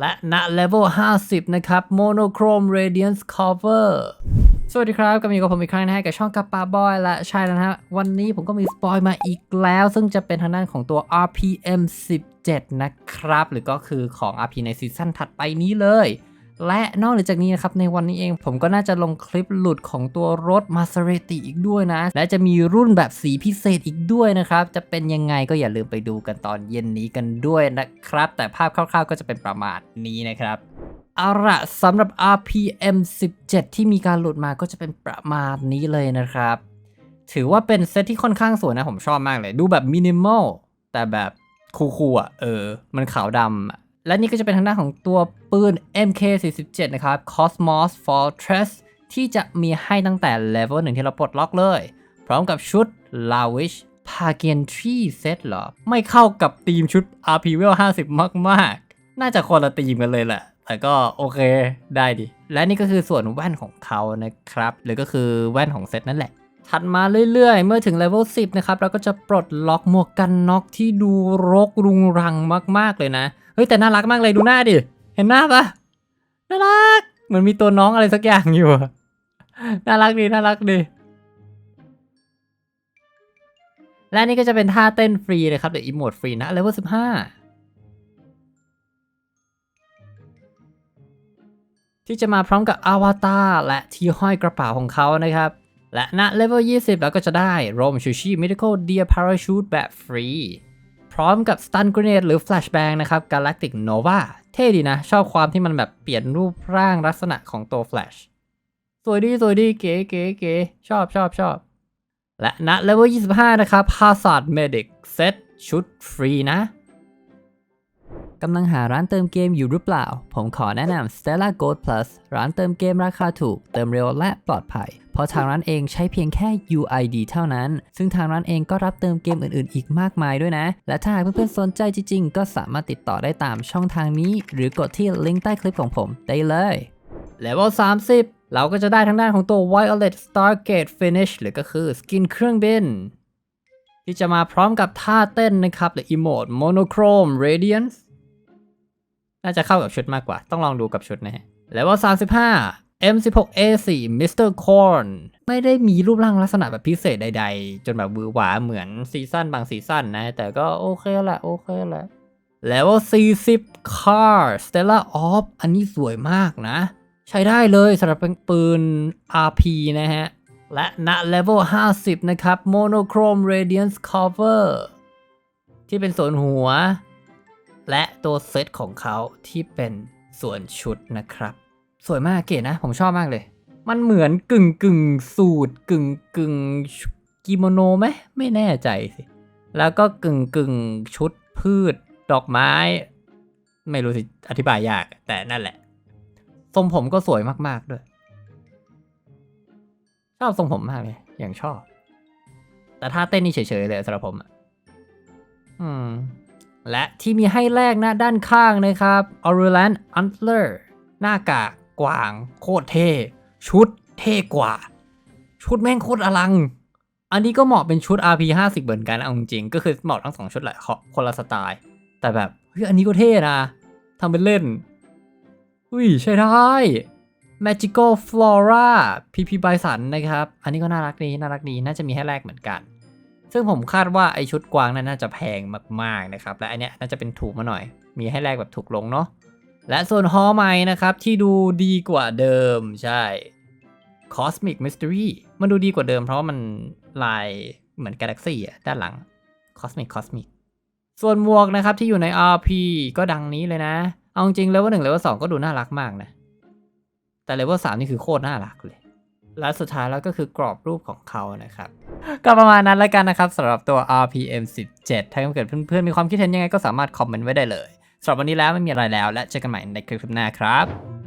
และณ level 50 นะครับ monochrome radiance cover สวัสดีครับกลับมีกับผมอีกครั้งนะฮะกับช่องกับปาบอยและใช่แล้วนะฮะวันนี้ผมก็มีสปอยมาอีกแล้ว ซึ่งจะเป็นทางด้านของตัว RPM 17 นะครับ หรือก็คือของ RP ในซีซั่นถัดไปนี้เลย และนอกเหนือจากนี้นะครับในวันนี้เองผมก็น่าจะลงคลิปหลุดของตัวรถ Maserati อีกด้วยนะ และจะมีรุ่นแบบสีพิเศษอีกด้วยนะครับ จะเป็นยังไงก็อย่าลืมไปดูกันตอนเย็นนี้กันด้วยนะครับ แต่ภาพคร่าวๆ ก็จะเป็นประมาณนี้นะครับเอาละสำหรับ RPM 17 ที่มีการหลุดมาก็จะเป็นประมาณนี้เลยนะครับ ถือว่าเป็นเซตที่ค่อนข้างสวยนะผมชอบมากเลย ดูแบบมินิมอลแต่แบบคูลๆอะเออ มันขาวดำ และนี่ก็จะเป็นทางด้านของตัวปืน MK47 นะครับ Cosmos Fortress ที่จะมีให้ตั้งแต่เลเวลหนึ่งที่เราปลดล็อกเลย พร้อมกับชุด Lavish p a g e n t r y Set เหรอ ไม่เข้ากับธีมชุด RP v 50 มากๆ น่าจะคนละธีมกันเลยแหละ แต่ก็โอเคได้ดิ และนี่ก็คือส่วนแว่นของเขานะครับ หรือก็คือแว่นของเซตนั่นแหละถัดมาเรื่อยๆ เมื่อถึงเลเวล10 นะครับ เราก็จะปลดล็อกหมวกกันน็อกที่ดูรกรุงรังมากๆเลยนะ เฮ้ยแต่น่ารักมากเลยดูหน้าดิ เห็นหน้าปะน่ารัก เหมือนมีตัวน้องอะไรสักอย่างอยู่ น่ารักดีน่ารักดี และนี่ก็จะเป็นท่าเต้นฟรีเลยครับหรืออีโมดฟรีนะเลเวล15ที่จะมาพร้อมกับอวตารและที่ห้อยกระเป๋าของเขานะครับ และณเลเวล20 แล้วก็จะได้ Rome Sushi Medical Deer Parachute แบบฟรี พร้อมกับ Stun Grenade หรือ Flashbang นะครับ Galactic Nova เท่ดีนะ ชอบความที่มันแบบเปลี่ยนรูปร่างลักษณะของตัว Flash สวยดี สวยดี เก๋เก๋เก๋ชอบชอบชอบและณเลเวล25 นะครับ Hazard Medic Set ชุดฟรีนะ กำลังหาร้านเติมเกมอยู่หรือเปล่า ผมขอแนะนำ Stella Gold Plus ร้านเติมเกมราคาถูก เติมเร็วและปลอดภัย เพราะทางร้านเองใช้เพียงแค่ UID เท่านั้น ซึ่งทางร้านเองก็รับเติมเกมอื่นๆ อีกมากมายด้วยนะ และถ้าหากเพื่อนๆ สนใจจริงๆ ก็สามารถติดต่อได้ตามช่องทางนี้ หรือกดที่ลิงก์ใต้คลิปของผมได้เลยเลเวล30 เราก็จะได้ทางด้านของตัว Violet Stargate Finish หรือก็คือสกินเครื่องบินที่จะมาพร้อมกับท่าเต้นนะครับหรือ Emote Monochrome Radiance น่าจะเข้ากับชุดมากกว่า ต้องลองดูกับชุดนะฮะแล้วว่า 35 M16A4 Mr. Corn ไม่ได้มีรูปร่างลักษณะแบบพิเศษใดๆ จนแบบบือหวาเหมือนซีซั่นบางซีซั่นนะ แต่ก็โอเคแหละโอเคแหละแล้วว่า 40 Car Stella Off อันนี้สวยมากนะ ใช้ได้เลยสำหรับเป็นปืน RP นะฮะ และณ level 50 นะครับ Monochrome Radiance Cover ที่เป็นส่วนหัว และตัวเซตของเขาที่เป็นส่วนชุดนะครับ สวยมากเก๋นะ ผมชอบมากเลย มันเหมือนกึ่งกึ่งสูตรกึ่งกึ่งกิโมโนไหมไม่แน่ใจสิ แล้วก็กึ่งกึ่งชุดพืชดอกไม้ ไม่รู้สิ อธิบายยาก แต่นั่นแหละ ทรงผมก็สวยมาก ๆ ด้วย ชอบทรงผมมากเลย อย่างชอบ แต่ถ้าเต้นนี่เฉย ๆ เลยสำหรับผมอะอืม และที่มีให้แรกนะด้านข้างนะครับ o r l a n d Antler หน้ากากกวางโคตรเท่ ชุดเท่กว่า ชุดแม่งโคตรอลัง อันนี้ก็เหมาะเป็นชุด RP 50เหมือนกันเอาจริงก็คือเหมาะทั้งสองชุดแหละคนละสไตล์ แต่แบบเฮ้ยอันนี้ก็เท่นะทำเป็นเล่นอุ้ยใช่ได้ Magical Flora PP Bison นะครับ อันนี้ก็น่ารักดีน่ารักดีน่าจะมีให้แลกเหมือนกัน ซึ่งผมคาดว่าไอชุดกวางนั้นน่าจะแพงมากๆนะครับ และอันเนี้ยน่าจะเป็นถูกมาหน่อย มีให้แลกแบบถูกลงเนาะ และส่วนฮอใหม่นะครับที่ดูดีกว่าเดิมใช่ Cosmic Mystery มันดูดีกว่าเดิมเพราะมันลายเหมือนกาแล็กซี่อะด้านหลัง Cosmic Cosmic ส่วนหมวกนะครับที่อยู่ใน RP ก็ดังนี้เลยนะ เอาจริงเลเวลหนึ่งเลเวลสองก็ดูน่ารักมากนะ แต่เลเวลสามนี่คือโคตรน่ารักเลย และสุดท้ายแล้วก็คือกรอบรูปของเขานะครับ ก็ประมาณนั้นแล้วกันนะครับสำหรับตัว RPM 17 ถ้าเกิดเพื่อนๆมีความคิดเห็นยังไงก็สามารถคอมเมนต์ไว้ได้เลยสำหรับวันนี้แล้วไม่มีอะไรแล้ว และเจอกันใหม่ในคลิปหน้าครับ